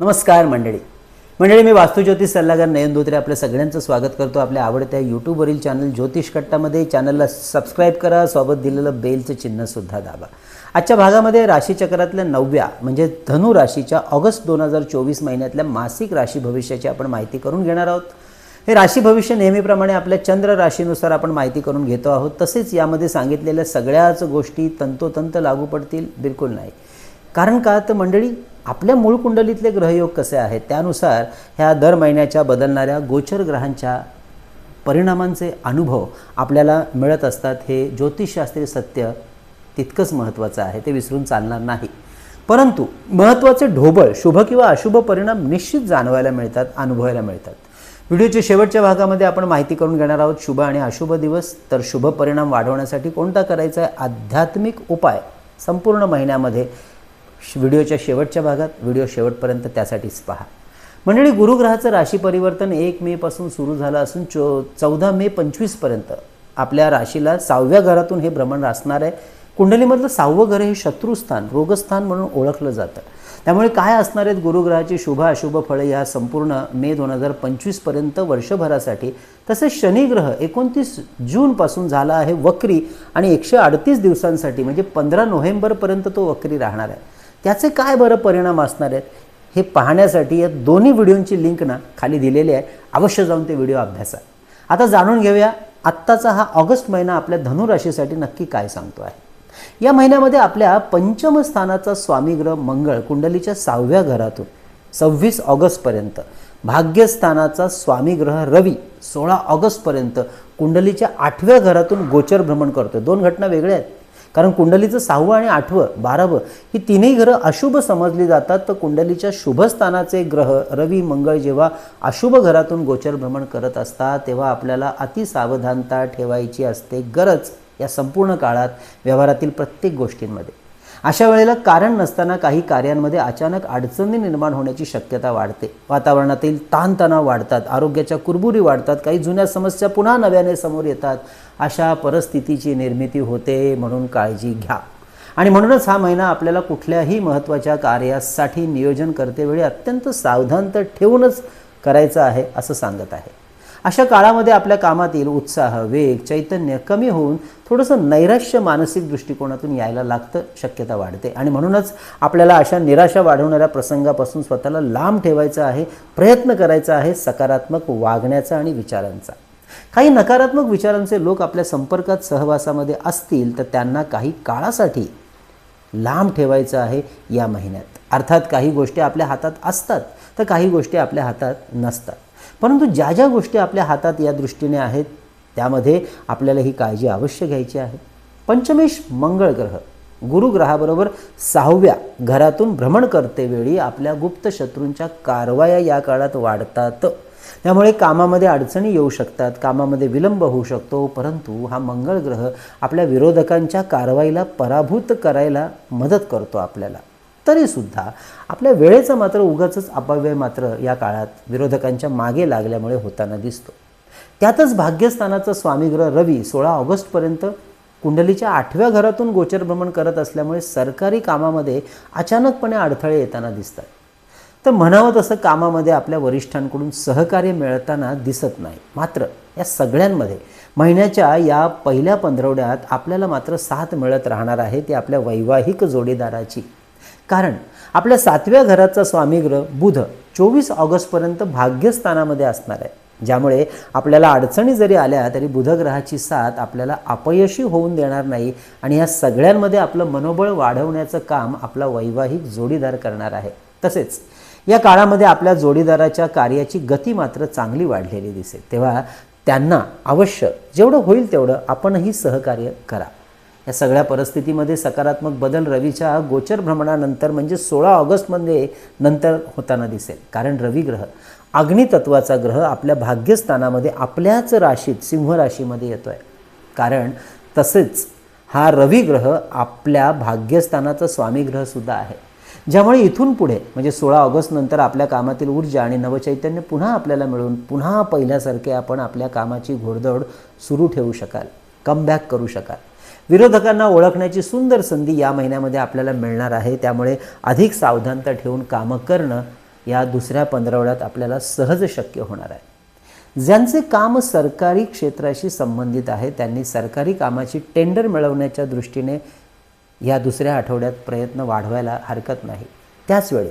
नमस्कार मंडळी. मंडळी मी वास्तुज्योतिष सल्लागार नयन धोत्रे आपल्या सगळ्यांचं स्वागत करतो आपल्या आवडत्या यूट्यूबवरील चॅनल ज्योतिष कट्टामध्ये. चॅनलला सबस्क्राईब करा सोबत दिलेलं बेलचं चिन्हसुद्धा दाबा. आजच्या भागामध्ये राशीचक्रातल्या नवव्या म्हणजे धनु राशीच्या ऑगस्ट दोन हजार चोवीस महिन्यातल्या मासिक राशी भविष्याची आपण माहिती करून घेणार आहोत. हे राशी भविष्य नेहमीप्रमाणे आपल्या चंद्र राशीनुसार आपण माहिती करून घेतो आहोत. तसेच यामध्ये सांगितलेल्या सगळ्याच गोष्टी तंतोतंत लागू पडतील बिलकुल नाही. कारण का तर मंडळी आपल्या मूळ कुंडलीतले ग्रहयोग कसे आहेत त्यानुसार ह्या दर महिन्याच्या बदलणाऱ्या गोचर ग्रहांच्या परिणामांचे अनुभव आपल्याला मिळत असतात हे ज्योतिषशास्त्रीय सत्य तितकंच महत्त्वाचं आहे ते विसरून चालणार नाही. परंतु महत्त्वाचे ढोबळ शुभ किंवा अशुभ परिणाम निश्चित जाणवायला मिळतात अनुभवायला मिळतात. व्हिडिओच्या शेवटच्या भागामध्ये आपण माहिती करून घेणार आहोत शुभ आणि अशुभ दिवस. तर शुभ परिणाम वाढवण्यासाठी कोणता करायचा आहे? आध्यात्मिक उपाय. संपूर्ण महिन्यामध्ये व्हिडिओच्या शेवटच्या भागात व्हिडिओ शेवटपर्यंत त्यासाठीच पहा. मंडळी गुरुग्रहाचं राशी परिवर्तन एक मेपासून सुरू झालं असून चो चौदा मे पंचवीसपर्यंत आपल्या राशीला सहाव्या घरातून हे भ्रमण असणार आहे. कुंडलीमधलं सहावं घर हे शत्रुस्थान रोगस्थान म्हणून ओळखलं जातं. त्यामुळे काय असणार आहेत गुरुग्रहाची शुभ अशुभ फळे या संपूर्ण मे दोन हजार पंचवीसपर्यंत वर्षभरासाठी? तसेच शनिग्रह एकोणतीस जूनपासून झाला आहे वक्री आणि एकशे अडतीस दिवसांसाठी म्हणजे पंधरा नोव्हेंबरपर्यंत तो वक्री राहणार आहे. त्याचे काय बरं परिणाम असणार आहेत? हे पाहण्यासाठी या दोन्ही व्हिडिओंची लिंक ना खाली दिलेली आहे. अवश्य जाऊन ते व्हिडिओ अभ्यासा. आता जाणून घेऊया आत्ताचा हा ऑगस्ट महिना आपल्या धनुराशीसाठी नक्की काय सांगतो आहे? या महिन्यामध्ये आपल्या पंचम स्थानाचा स्वामीग्रह मंगळ कुंडलीच्या सहाव्या घरातून सव्वीस ऑगस्टपर्यंत भाग्यस्थानाचा स्वामीग्रह रवी सोळा ऑगस्टपर्यंत कुंडलीच्या आठव्या घरातून गोचर भ्रमण करतोय. दोन घटना वेगळ्या आहेत. कारण कुंडलीचं सहावं आणि आठवं बारावं ही तिन्ही ग्रह अशुभ समजली जातात. तर कुंडलीच्या शुभस्थानाचे ग्रह रवी मंगळ जेव्हा अशुभ घरातून गोचर भ्रमण करत असतात तेव्हा आपल्याला अतिसावधानता ठेवायची असते. गरज या संपूर्ण काळात व्यवहारातील प्रत्येक गोष्टींमध्ये. अशा वेळेला कारण नसताना काही कार्यांमध्ये अचानक अडचणी निर्माण होण्याची शक्यता वाढते. वातावरणातील ताणतणाव वाढतात आरोग्याच्या कुरबुरी वाढतात काही जुन्या समस्या पुन्हा नव्याने समोर येतात अशा परिस्थितीची निर्मिती होते म्हणून काळजी घ्या. आणि म्हणूनच हा महिना आपल्याला कुठल्याही महत्त्वाच्या कार्यासाठी नियोजन करतेवेळी अत्यंत सावधान तर ठेवूनच करायचं आहे असं सांगत आहे. अशा काळामध्ये आपल्या कामातील उत्साह वेग चैतन्य कमी होऊन थोडंसं नैराश्य मानसिक दृष्टिकोनातून यायला लागतं शक्यता वाढते. आणि म्हणूनच आपल्याला अशा निराशा वाढवणाऱ्या प्रसंगापासून स्वतःला लांब ठेवायचं आहे प्रयत्न करायचा आहे सकारात्मक वागण्याचा आणि विचारांचा. काही नकारात्मक विचारांचे लोक आपल्या संपर्कात सहवासामध्ये असतील तर त्यांना काही काळासाठी लांब ठेवायचं आहे या महिन्यात. अर्थात काही गोष्टी आपल्या हातात असतात तर काही गोष्टी आपल्या हातात नसतात. परंतु ज्या ज्या गोष्टी आपल्या हातात या दृष्टीने आहेत त्यामध्ये आपल्याला ही काळजी अवश्य घ्यायची आहे. पंचमेश मंगळ ग्रह. गुरुग्रहाबरोबर सहाव्या घरातून भ्रमण करतेवेळी आपल्या गुप्त शत्रूंच्या कारवाया या काळात वाढतात. त्यामुळे कामामध्ये अडचणी येऊ शकतात कामामध्ये विलंब होऊ शकतो परंतु हा मंगळ ग्रह आपल्या विरोधकांच्या कारवाईला पराभूत करायला मदत करतो आपल्याला. तरीसुद्धा आपल्या वेळेचा मात्र उगाचच अपव्यय मात्र या काळात विरोधकांच्या मागे लागल्यामुळे होताना दिसतो. त्यातच भाग्यस्थानाचा स्वामीग्रह रवी सोळा ऑगस्टपर्यंत कुंडलीच्या आठव्या घरातून गोचर भ्रमण करत असल्यामुळे सरकारी कामामध्ये अचानकपणे अडथळे येताना दिसतात. तर म्हणावं तसं कामामध्ये आपल्या वरिष्ठांकडून सहकार्य मिळताना दिसत नाही. मात्र या सगळ्यांमध्ये महिन्याच्या या पहिल्या पंधरवड्यात आपल्याला मात्र साथ मिळत राहणार आहे ती आपल्या वैवाहिक जोडीदाराची. कारण आपल्या सातव्या घराचा स्वामीग्रह बुध चोवीस ऑगस्टपर्यंत भाग्यस्थानामध्ये असणार आहे. ज्यामुळे आपल्याला अडचणी जरी आल्या तरी बुधग्रहाची साथ आपल्याला अपयशी होऊन देणार नाही आणि या सगळ्यांमध्ये आपलं मनोबळ वाढवण्याचं काम आपला वैवाहिक जोडीदार करणार आहे. तसेच या काळामध्ये आपल्या जोडीदाराच्या कार्याची गती मात्र चांगली वाढलेली दिसेल. तेव्हा त्यांना अवश्य जेवढं होईल तेवढं आपणही सहकार्य करा. या सगळ्या परिस्थितीमध्ये सकारात्मक बदल रवीच्या गोचर भ्रमणानंतर म्हणजे सोळा ऑगस्टमध्ये नंतर होताना दिसेल. कारण रवी ग्रह अग्नितत्वाचा ग्रह आपल्या भाग्यस्थानामध्ये आपल्याच राशीत सिंह राशीमध्ये येतो आहे कारण तसेच हा रवी ग्रह आपल्या भाग्यस्थानाचा स्वामी ग्रहसुद्धा आहे. ज्यामुळे इथून पुढे म्हणजे सोळा ऑगस्ट नंतर आपल्या कामातील ऊर्जा आणि नवचैतन्य पुन्हा आपल्याला मिळून पुन्हा पहिल्यासारखे आपण आपल्या कामाची घोडदौड सुरू ठेवू शकाल कमबॅक करू शकाल. विरोधकांना ओळखण्याची सुंदर संधी या महिन्यामध्ये आपल्याला मिळणार आहे. त्यामुळे अधिक सावधानता ठेवून कामं करणं या दुसऱ्या पंधरवड्यात आपल्याला सहज शक्य होणार आहे. ज्यांचे काम सरकारी क्षेत्राशी संबंधित आहे त्यांनी सरकारी कामाची टेंडर मिळवण्याच्या दृष्टीने या दुसऱ्या आठवड्यात प्रयत्न वाढवायला हरकत नाही. त्याचवेळी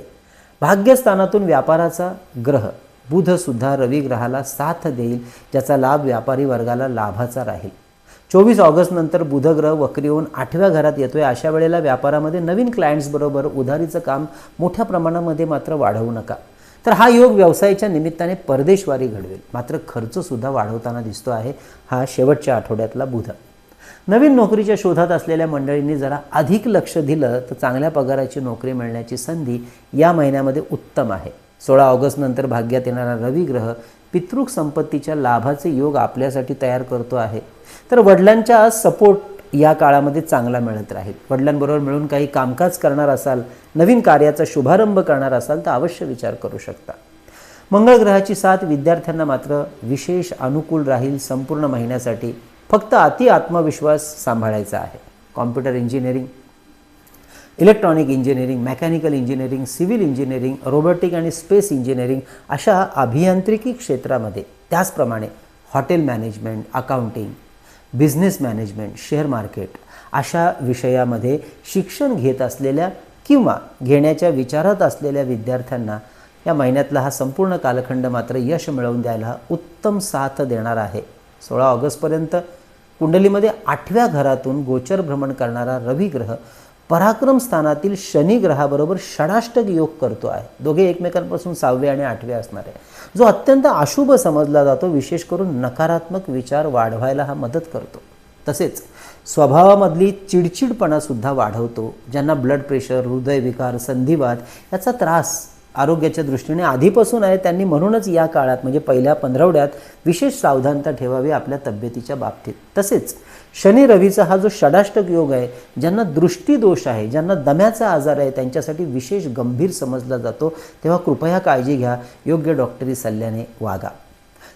भाग्यस्थानातून व्यापाराचा ग्रह बुधसुद्धा रवी ग्रहाला साथ देईल ज्याचा लाभ व्यापारी वर्गाला लाभाचा राहील. चोवीस ऑगस्ट नंतर बुधग्रह वक्री होऊन आठव्या घरात येतोय. अशा वेळेला व्यापारामध्ये नवीन क्लायंट्सबरोबर उधारीचं काम मोठ्या प्रमाणामध्ये मात्र वाढवू नका. तर हा योग व्यवसायाच्या निमित्ताने परदेशवारी घडवेल. मात्र खर्चसुद्धा वाढवताना दिसतो आहे हा शेवटच्या आठवड्यातला बुध. नवीन नोकरीच्या शोधात असलेल्या मंडळींनी जरा अधिक लक्ष दिलं तर चांगल्या पगाराची नोकरी मिळण्याची संधी या महिन्यामध्ये उत्तम आहे. सोळा ऑगस्ट नंतर भाग्यात येणारा रवी ग्रह पितृक संपत्तीच्या लाभाचे योग आपल्यासाठी तयार करतो आहे. तर वडिलांच्या सपोर्ट या काळामध्ये चांगला मिळत राहील. वडिलांबरोबर मिळून काही कामकाज करणार असाल नवीन कार्याचा शुभारंभ करणार असाल तर अवश्य विचार करू शकता. मंगळ ग्रहाची साथ विद्यार्थ्यांना मात्र विशेष अनुकूल राहील संपूर्ण महिन्यासाठी. फक्त अति आत्मविश्वास सांभाळायचा आहे. Computer engineering electronic engineering mechanical engineering civil engineering robotic आणि स्पेस इंजिनिअरिंग अशा अभियांत्रिकी क्षेत्रामध्ये. त्याचप्रमाणे hotel management accounting business management share market अशा विषयामध्ये शिक्षण घेत असलेल्या किंवा घेण्याच्या विचारात असलेल्या विद्यार्थ्यांना या महिन्यातला हा संपूर्ण कालखंड मात्र यश मिळवून द्यायला उत्तम साथ देणार आहे. सोळा ऑगस्टपर्यंत कुंडलीमध्ये आठव्या घरातून गोचर भ्रमण करणारा रवी ग्रह पराक्रम स्थानातील शनी ग्रहाबरोबर षडाष्टक योग करतो आहे. दोघे एकमेकांपासून सहावे आणि आठवे असणार. आहे जो अत्यंत अशुभ समजला जातो विशेष करून नकारात्मक विचार वाढवायला हा मदत करतो. तसेच स्वभावामधली चिडचिडपणासुद्धा वाढवतो ज्यांना ब्लड प्रेशर हृदयविकार संधिवात याचा त्रास आरोग्याच्या दृष्टीने आधीपासून आहे त्यांनी म्हणूनच या काळात म्हणजे पहिल्या पंधरवड्यात विशेष सावधानता ठेवावी आपल्या तब्येतीच्या बाबतीत. तसेच शनी रवीचा हा जो षडाष्टक योग आहे ज्यांना दृष्टीदोष आहे ज्यांना दम्याचा आजार आहे त्यांच्यासाठी विशेष गंभीर समजला जातो तेव्हा कृपया काळजी घ्या योग्य डॉक्टरी सल्ल्याने वागा.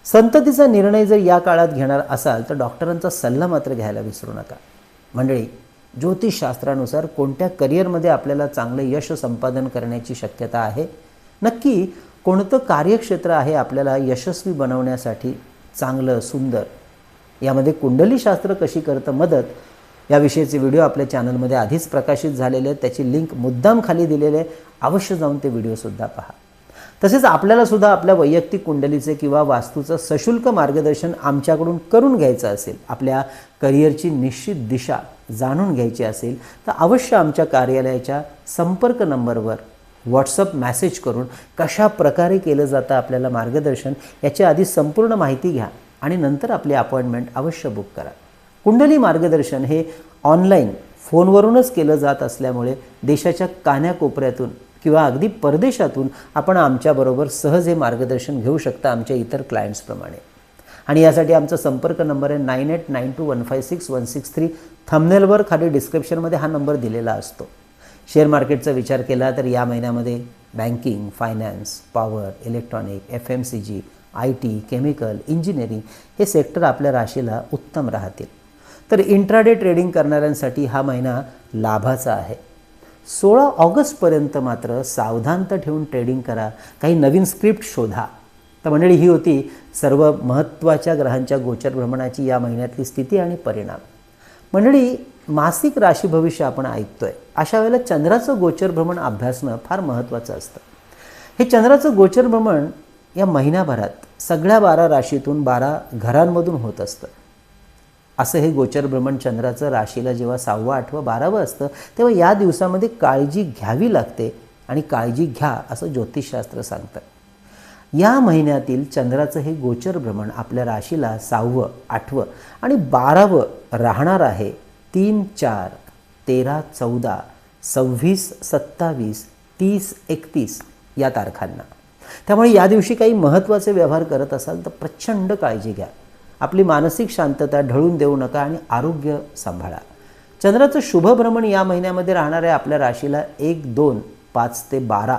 संततीचा निर्णय जर या काळात घेणार असाल तर डॉक्टरांचा सल्ला मात्र घ्यायला विसरू नका. मंडळी ज्योतिषशास्त्रानुसार कोणत्या करिअरमध्ये आपल्याला चांगलं यश संपादन करण्याची शक्यता आहे? नक्की कोणतं कार्यक्षेत्र आहे आपल्याला यशस्वी बनवण्यासाठी चांगलं सुंदर? यामध्ये कुंडलीशास्त्र कशी करतं मदत? याविषयीचे व्हिडिओ आपल्या चॅनलमध्ये आधीच प्रकाशित झालेले आहेत. त्याची लिंक मुद्दाम खाली दिलेले आहे. अवश्य जाऊन ते व्हिडिओसुद्धा पहा. तसेच आपल्याला सुद्धा आपल्या वैयक्तिक कुंडलीचे किंवा वास्तूचं सशुल्क मार्गदर्शन आमच्याकडून करून घ्यायचं असेल आपल्या करिअरची निश्चित दिशा जाणून घ्यायची असेल तर अवश्य आमच्या कार्यालयाच्या संपर्क नंबरवर व्हॉट्सअप मॅसेज करून कशा प्रकारे केलं जातं आपल्याला मार्गदर्शन याची आधी संपूर्ण माहिती घ्या आणि नंतर आपली अपॉइंटमेंट अवश्य बुक करा. कुंडली मार्गदर्शन हे ऑनलाईन फोनवरूनच केलं जात असल्यामुळे देशाच्या कान्याकोपऱ्यातून किंवा अगदी परदेशातून आपण आमच्याबरोबर सहज हे मार्गदर्शन घेऊ शकता आमच्या इतर क्लायंट्सप्रमाणे आणि यासाठी आमचा संपर्क नंबर आहे nine eight nine two one five six one six three थमनेलवर खाली डिस्क्रिप्शनमध्ये हा नंबर दिलेला असतो. शेअर मार्केटचा विचार केला तर या महिन्यामध्ये banking finance power electronic F M C G I T chemical engineering हे सेक्टर आपल्या राशीला उत्तम राहतील. तर इंट्राडे ट्रेडिंग करणाऱ्यांसाठी हा महिना लाभाचा आहे. सोळा ऑगस्टपर्यंत मात्र सावधानता ठेवून ट्रेडिंग करा. काही नवीन स्क्रिप्ट शोधा. तर मंडळी ही होती सर्व महत्त्वाच्या ग्रहांच्या गोचर भ्रमणाची या महिन्यातली स्थिती आणि परिणाम. मंडळी मासिक राशी भविष्य आपण ऐकतोय. अशा वेळेला चंद्राचं गोचर भ्रमण अभ्यासणं फार महत्त्वाचं असतं. हे चंद्राचं गोचर भ्रमण या महिन्याभरात सगळ्या बारा राशीतून बारा घरांमधून होत असतं. असं हे गोचर भ्रमण चंद्राचं राशीला जेव्हा सहावं आठवं बारावं असतं तेव्हा या दिवसामध्ये काळजी घ्यावी लागते आणि काळजी घ्या असं ज्योतिषशास्त्र सांगतं. या महिन्यातील चंद्राचं हे गोचर भ्रमण आपल्या राशीला सहावं आठवं आणि बारावं राहणार आहे तीन चार तेरा चौदा सव्वीस सत्तावीस तीस एकतीस या तारखांना. त्यामुळे या दिवशी काही महत्त्वाचे व्यवहार करत असाल तर प्रचंड काळजी घ्या. आपली मानसिक शांतता ढळून देऊ नका आणि आरोग्य सांभाळा. चंद्राचं शुभभ्रमण या महिन्यामध्ये राहणाऱ्या आपल्या राशीला एक दोन पाच ते बारा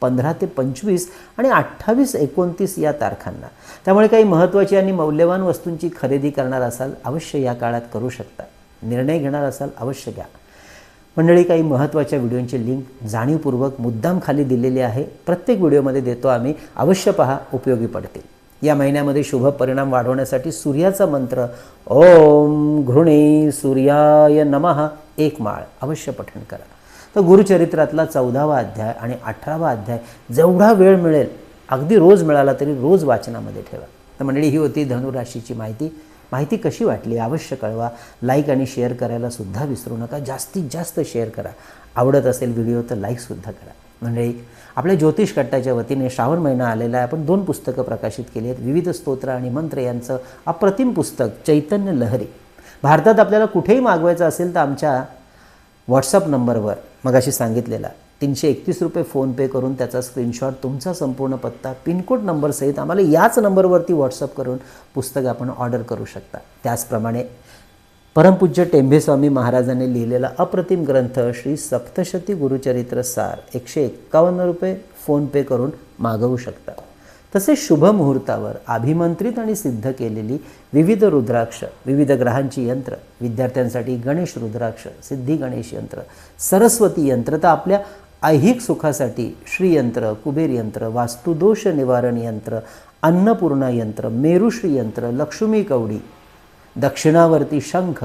पंधरा ते पंचवीस आणि अठ्ठावीस एकोणतीस या तारखांना. त्यामुळे काही महत्त्वाची आणि मौल्यवान वस्तूंची खरेदी करणार असाल अवश्य या काळात करू शकता. निर्णय घेणार असाल अवश्य घ्या. मंडळी काही महत्त्वाच्या व्हिडिओंची लिंक जाणीवपूर्वक मुद्दाम खाली दिलेली आहे. प्रत्येक व्हिडिओमध्ये देतो आम्ही. अवश्य पहा उपयोगी पडतील. या महिन्यामध्ये शुभ परिणाम वाढवण्यासाठी सूर्याचा मंत्र ओम घृणे सूर्याय नमः एक माळ. अवश्य पठण करा. तर गुरुचरित्रातला चौदावा अध्याय आणि अठरावा अध्याय जेवढा वेळ मिळेल अगदी रोज मिळाला तरी रोज वाचनामध्ये ठेवा. तर मंडळी ही होती धनुराशीची माहिती. माहिती कशी वाटली? अवश्य कळवा. लाईक आणि शेअर करायला सुद्धा विसरू नका. जास्तीत जास्त शेअर करा. आवडत असेल व्हिडिओ तर लाईकसुद्धा करा. म्हणजे आपल्या ज्योतिष कट्टाच्या वतीने श्रावण महिना आलेला आहे. आपण दोन पुस्तकं प्रकाशित केली आहेत. विविध स्तोत्र आणि मंत्र यांचं अप्रतिम पुस्तक चैतन्य लहरी. भारतात आपल्याला कुठेही मागवायचं असेल तर आमच्या व्हॉट्सअप नंबरवर मग अशी सांगितलेला. तीनशे एकतीस रुपये फोनपे करून त्याचा स्क्रीनशॉट तुमचा संपूर्ण पत्ता पिनकोड नंबरसहित आम्हाला याच नंबरवरती व्हॉट्सअप करून पुस्तक आपण ऑर्डर करू शकता. त्याचप्रमाणे परमपूज्य टेंभेस्वामी महाराजांनी लिहिलेला अप्रतिम ग्रंथ श्री सप्तशती गुरुचरित्र सार एकशे एक्कावन्न रुपये फोनपे करून मागवू शकता. तसेच शुभ मुहूर्तावर अभिमंत्रित आणि सिद्ध केलेली विविध रुद्राक्ष विविध ग्रहांची यंत्र विद्यार्थ्यांसाठी गणेश रुद्राक्ष सिद्धी गणेश यंत्र सरस्वती यंत्र तर आपल्या ऐहिक सुखासाठी श्रीयंत्र कुबेर यंत्र वास्तुदोष निवारण यंत्र अन्नपूर्णा यंत्र मेरुश्री यंत्र लक्ष्मी कवडी दक्षिणावर्ती शंख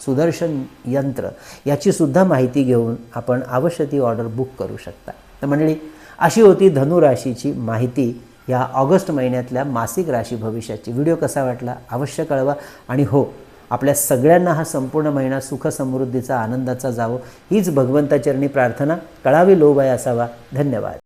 सुदर्शन यंत्र याची सुद्धा माहिती घेऊन आपण अवश्य ती ऑर्डर बुक करू शकता. तर मंडळी अशी होती धनुराशीची माहिती या ऑगस्ट महिन्यातल्या मासिक राशी भविष्याची. व्हिडिओ कसा वाटला? अवश्य कळवा. आणि हो आपल्या सगळ्यांना हा संपूर्ण महिना सुख समृद्धीचा आनंदाचा जावो. हीच भगवंताचरणी प्रार्थना. कळावी लोभ आहे असावा. धन्यवाद.